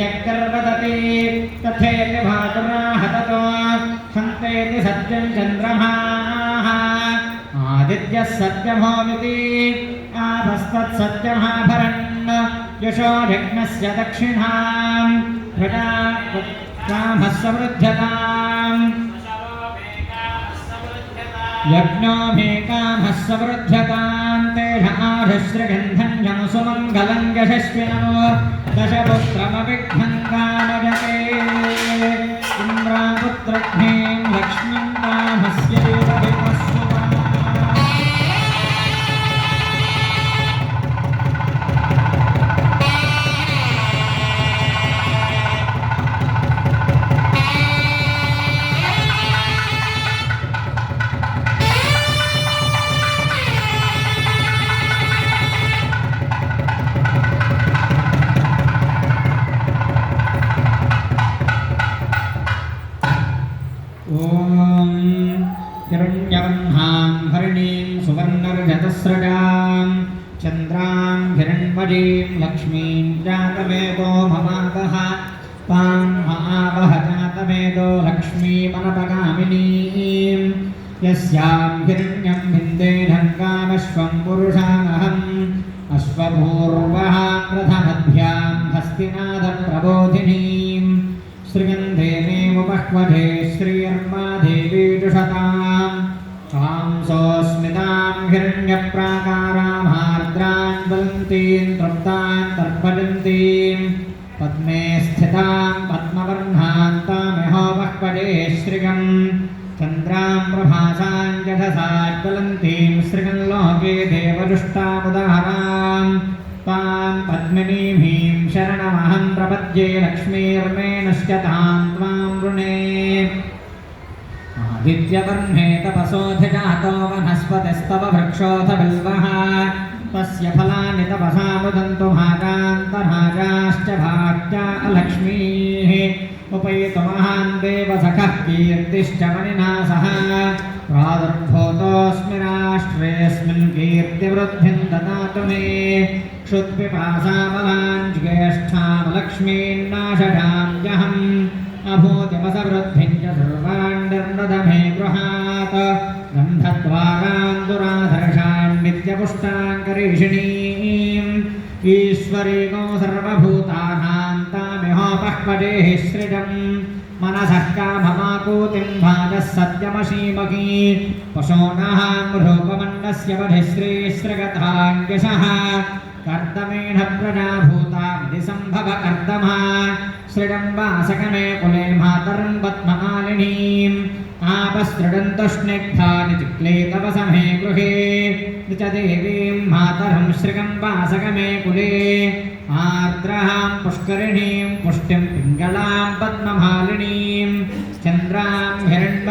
यज्ञर्वदति तथेति भातुराहततो सन्तेति सत्यं चन्द्रमाः आदित्यः सत्यभोमिति आपस्तत्सत्यमाभरन् यशो विघ्नस्य दक्षिणां प्रजा कामः समृद्ध्यताम् यज्ञो मे कामः समृद्ध्यतां तेषाधश्रगन्धं जमसुमङ्गलं यशस्विनो दशपुत्रमविघ्नं कामजते इन्द्रापुत्रघ्नीं ॐ हिरण्यवह्नां हरिणीं सुवर्णर्जतस्रजां चन्द्रां हिरण्मजीं लक्ष्मीं जातवेदो भवावः तां महावह जातवेदो लक्ष्मीमनपगामिनीं यस्यां हिरण्यं भिन्देढं कामश्वं पुरुषानहम् अश्वपूर्वः श्रियन्धेनेमुपह्वधे श्रियर्मादेवी जुषताम् कांसोऽस्मितां हिरण्यप्राकारामार्द्रान् ज्वलन्तीं तृप्तान् तर्पयन्तीं पद्मे स्थितां पद्मवर्णान्तामिहोपह्वदे श्रियम् चन्द्रां प्रभासां जठसा ज्वलन्तीं श्रियल्लोके देवदुष्टामुदाहराम् तां पद्मिनीभीं शरणमहं प्रपद्ये लक्ष्मीर्मे नश्यतां त्वां वृणे आदित्यवर्णे तपसोऽधिजातो वनस्पतिस्तव वृक्षोऽथ बिल्वः तस्य फलानि तपसामुदन्तु भागान्तराजाश्च भाग्या अलक्ष्मीः उपैतु महान् देवसखः कीर्तिश्च मणिना सह प्रादुर्भूतोऽस्मि राष्ट्रेऽस्मिन् कीर्तिवृद्धिं ददातु मे क्षुत्पिपासामलाञ्ज्येष्ठामलक्ष्मीन्नाशडां अभूतिमसवृद्धिं च सर्वान् निर्नदमे गृहात् गन्धद्वारान् दुराधर्षान् नित्यपुष्टान् करीषिणीम् ईश्वरीको पापह्वरेः सृजम् मनसः काममाकूतिं भाजः सत्यमशीमकी। पशो नः मृगोपमण्डस्य बधिश्रीस्रगताङ्गशः कर्दमेण प्रजाभूताब्धिसम्भव कर्दमः सृडम्बासकमे कुले मातरं पद्ममालिनीम् आपस्तृडन्तुष्निग्धानि चिक्लेतवसमे गृहे। च देवीं मातरं सृगम्बासकमे कुले। आर्द्रहां पुष्करिणीं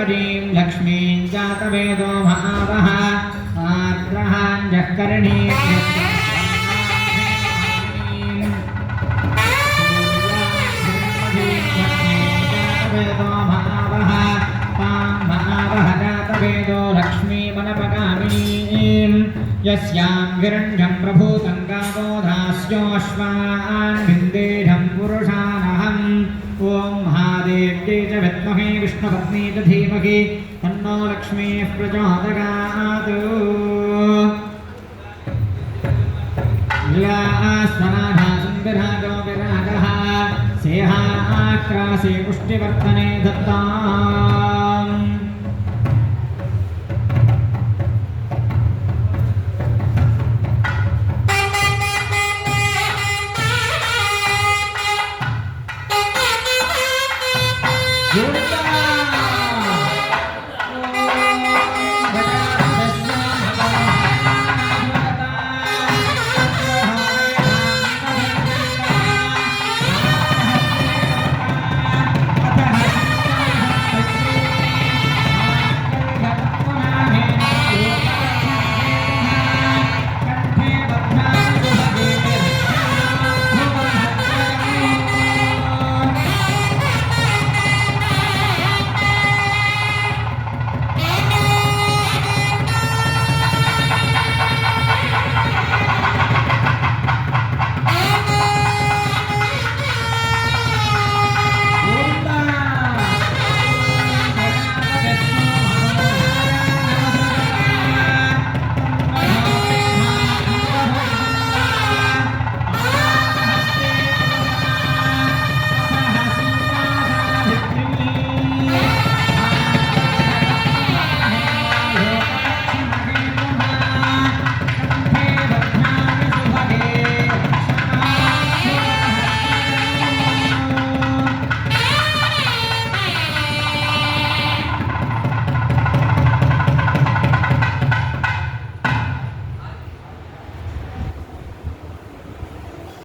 हिरण्मजीं लक्ष्मीं जातवेदो महावः आर्द्रां जःकरिणीं वेदो महावः तां महावः जातवेदो लक्ष्मीमनपगामिनीम् यस्यां हिरण्यं प्रभूतं गावोधास्योऽश्वान् भिन्देढं पुरुषानहम् ॐ महादेव्यै च विद्महे विष्णुपत्नी च धीमहि तन्नो लक्ष्मीः प्रचोदयात् स्वनाधासंविराजो विराजः सेहाक्रासे पुष्टिवर्धने दत्ताम् Goodbye.